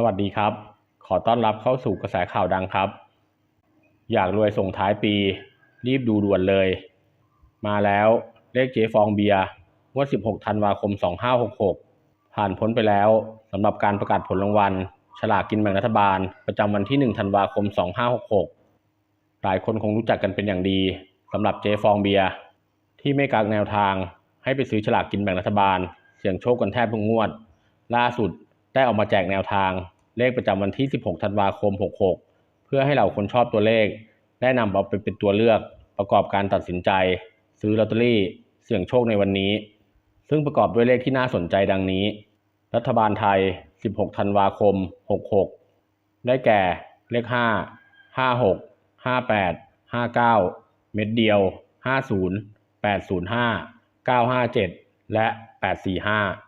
สวัสดีครับ ขอต้อนรับเข้าสู่กระแสข่าวดังครับ อยากรวยส่งท้ายปี รีบดูด่วนเลย มาแล้วเลขเจ๊ฟองเบียร์งวด16 ธันวาคม 2566 ผ่านพ้นไปแล้วสำหรับการประกาศผลรางวัล ฉลากกินแบ่งรัฐบาล ประจำวันที่ 1 ธันวาคม 2566 หลายคนคงรู้จักกันเป็นอย่างดีสำหรับเจ๊ฟองเบียร์ที่ไม่กักแนวทางให้ไปซื้อฉลากกินแบ่งรัฐบาล เสี่ยงโชคกันแทบทุกงวด ล่าสุด ได้ออกมาแจกแนวทางเลขประจำวันที่ 16 ธันวาคม 66 เพื่อให้เหล่าคนชอบตัวเลข ได้นำเอาไปเป็นตัวเลือกประกอบการตัดสินใจ ซื้อลอตเตอรี่เสี่ยงโชคในวันนี้ ซึ่งประกอบด้วยเลขที่น่าสนใจดังนี้ รัฐบาลไทย 16 ธันวาคม 66 ได้แก่เลข 5 56 58 59 เม็ดเดียว 50 805 957 และ 845